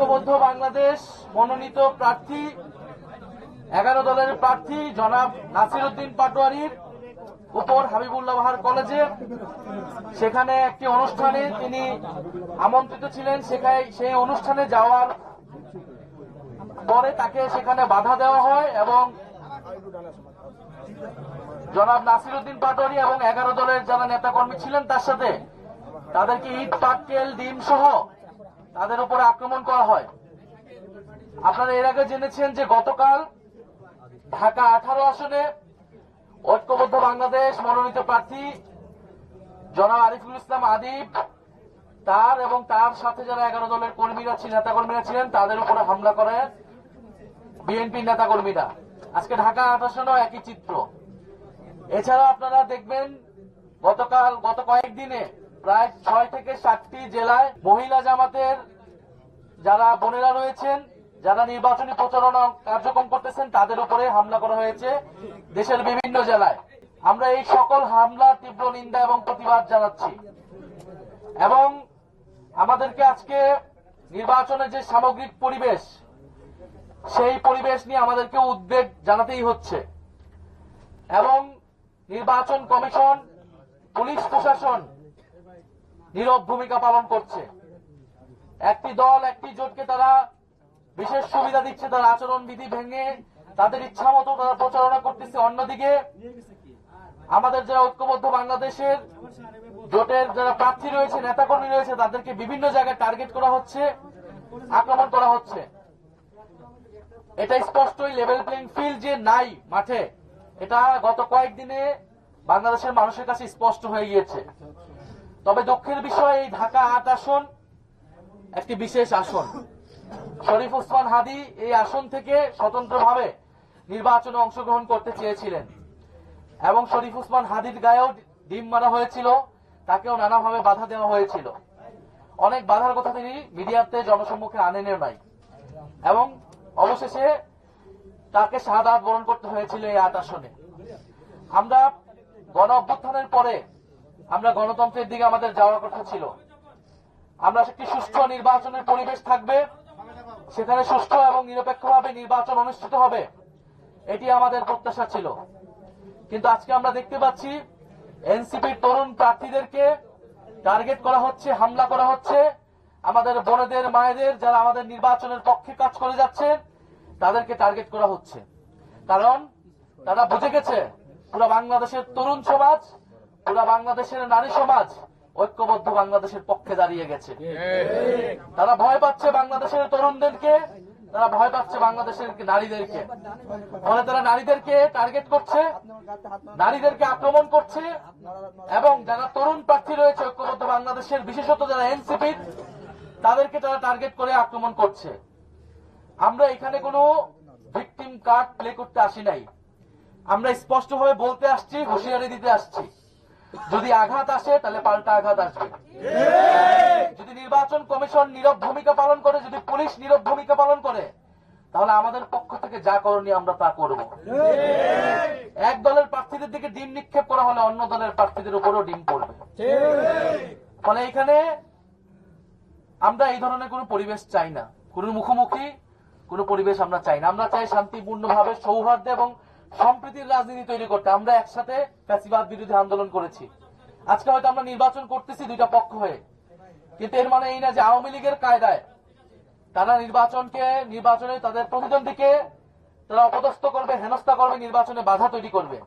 ঐক্যবদ্ধ বাংলাদেশ মনোনীত প্রার্থী, এগারো দলের প্রার্থী, জনাব নাসির উদ্দিন পাটোয়ারির উপর হাবিবুল্লাহ বাহার কলেজে। সেখানে একটি অনুষ্ঠানে তিনি আমন্ত্রিত ছিলেন। সেখানে সেই অনুষ্ঠানে যাওয়ার পরে তাকে সেখানে বাধা দেওয়া হয় এবং জনাব নাসির উদ্দিন পাটোয়ারি এবং এগারো দলের যারা নেতাকর্মী ছিলেন তার সাথে তাদেরকে ইট পাটকেল, ডিম সহ তাদের উপরে আক্রমণ করা হয়। আপনারা এর আগে জেনেছেন যে গতকাল ঢাকা আঠারো আসনে ঐক্যবদ্ধ বাংলাদেশ মনোনীত প্রার্থী জনাব আরিফুল ইসলাম আদিব, তার এবং তার সাথে যারা এগারো দলের কর্মীরা ছিলেন, নেতাকর্মীরা ছিলেন, তাদের উপরে হামলা করে বিএনপির নেতাকর্মীরা। আজকে ঢাকা আট আসনেও একই চিত্র। এছাড়া আপনারা দেখবেন গতকাল, গত কয়েকদিনে প্রায় ছয় থেকে সাতটি জেলায় মহিলা জামাতের যারা বোনেরা রয়েছেন, যারা নির্বাচনী প্রচারণা কার্যক্রম করতেছেন, তাদের উপরে হামলা করা হয়েছে দেশের বিভিন্ন জেলায়। আমরা এই সকল হামলার তীব্র নিন্দা এবং প্রতিবাদ জানাচ্ছি। এবং আমাদেরকে আজকে নির্বাচনের যে সামগ্রিক পরিবেশ, সেই পরিবেশ নিয়ে আমাদেরকে উদ্বেগ জানাতেই হচ্ছে। এবং নির্বাচন কমিশন, পুলিশ প্রশাসন নীরব ভূমিকা পালন করছে। একটি দল, একটি জোটকে তারা বিশেষ সুবিধা দিচ্ছে, তার আচরণ বিধি ভেঙে তাদের ইচ্ছা মতো তারা প্রচারণা করতেছে। অন্যদিকে, আমাদের যারা ঐক্যবদ্ধ বাংলাদেশের জোটের যারা প্রার্থী রয়েছে, নেতাকর্মী রয়েছে, তাদেরকে বিভিন্ন জায়গায় টার্গেট করা হচ্ছে, আক্রমণ করা হচ্ছে। এটা স্পষ্টই লেভেল প্লেইং ফিল্ড যে নাই মাঠে, এটা গত কয়েকদিনে বাংলাদেশের মানুষের কাছে স্পষ্ট হয়ে গিয়েছে। তবে দুঃখের বিষয়, এই ঢাকা আট আসন, একটি বিশেষ আসন। শরীফ ওসমান হাদি এই আসন থেকে স্বতন্ত্রভাবে নির্বাচনে অংশগ্রহণ করতে চেয়েছিলেন। এবং শরীফ ওসমান হাদির গায়েও ডিম মারা হয়েছিল, তাকেও নানাভাবে বাধা দেওয়া হয়েছিল। অনেক বাধার কথা তিনি মিডিয়াতে জনসম্মুখে আনেনও নাই। এবং অবশেষে তাকে শাহাদাত বরণ করতে হয়েছিল এই আট আসনে। আমরা গণ অভ্যুত্থানের পরে আমরা গণতন্ত্রের দিকে আমাদের যাওয়ার কথা ছিল। আমরা একটি সুষ্ঠু নির্বাচনের পরিবেশ থাকবে, সেখানে সুষ্ঠু এবং নিরপেক্ষভাবে নির্বাচন অনুষ্ঠিত হবে, এটি আমাদের প্রত্যাশা ছিল। কিন্তু আজকে আমরা দেখতে পাচ্ছি, এনসিপির তরুণ প্রার্থীদেরকে টার্গেট করা হচ্ছে, হামলা করা হচ্ছে। আমাদের বোনেদের, মায়েদের যারা আমাদের নির্বাচনের পক্ষে কাজ করে যাচ্ছে তাদেরকে টার্গেট করা হচ্ছে। কারণ তারা বুঝে গেছে, পুরো বাংলাদেশের তরুণ সমাজ পুরো বাংলাদেশের নারী সমাজ ঐক্যবদ্ধ বাংলাদেশের পক্ষে দাঁড়িয়ে গেছে। তারা ভয় পাচ্ছে বাংলাদেশের তরুণদেরকে, তারা ভয় পাচ্ছে বাংলাদেশের নারীদেরকে। ফলে তারা নারীদেরকে টার্গেট করছে, নারীদেরকে আক্রমণ করছে, এবং যারা তরুণ প্রার্থী রয়েছে, ঐক্যবদ্ধ বাংলাদেশের বিশেষত যারা এনসিপি তাদেরকে তারা টার্গেট করে আক্রমণ করছে। আমরা এখানে কোনো ভিকটিম কার্ড প্লে করতে আসি নাই। আমরা স্পষ্টভাবে বলতে আসছি, হুঁশিয়ারি দিতে আসছি। যদি আঘাত আসে, তাহলে পাল্টা আঘাত আসবে। যদি নির্বাচন কমিশন নীরব ভূমিকা পালন করে, যদি পুলিশ নীরব ভূমিকা পালন করে, তাহলে আমাদের পক্ষ থেকে যা করণীয় আমরা তা করব। এক দলের প্রার্থীদের দিকে ডিম নিক্ষেপ করা হলে অন্য দলের প্রার্থীদের উপরেও ডিম পড়বে। ফলে এখানে আমরা এই ধরনের কোনো পরিবেশ চাই না। কোন মুখোমুখি, কোনো পরিবেশ আমরা চাই না। আমরা চাই শান্তিপূর্ণভাবে, সৌহার্দ্য এবং সম্প্রীতির রাজনীতি তৈরি করতে আমরা একসাথে ফ্যাসিবাদ বিরোধী আন্দোলন করেছি। আজকে হয়তো আমরা নির্বাচন করতেছি দুইটা পক্ষ হয়ে। কিন্তু এর মানে এই না যে আওয়ামী লীগের কায়দায় তারা নির্বাচনকে, নির্বাচনে তাদের প্রতিদ্বন্দ্বীকে তারা অপদস্থ করবে, হেনস্থা করবে, নির্বাচনে বাধা তৈরি করবে।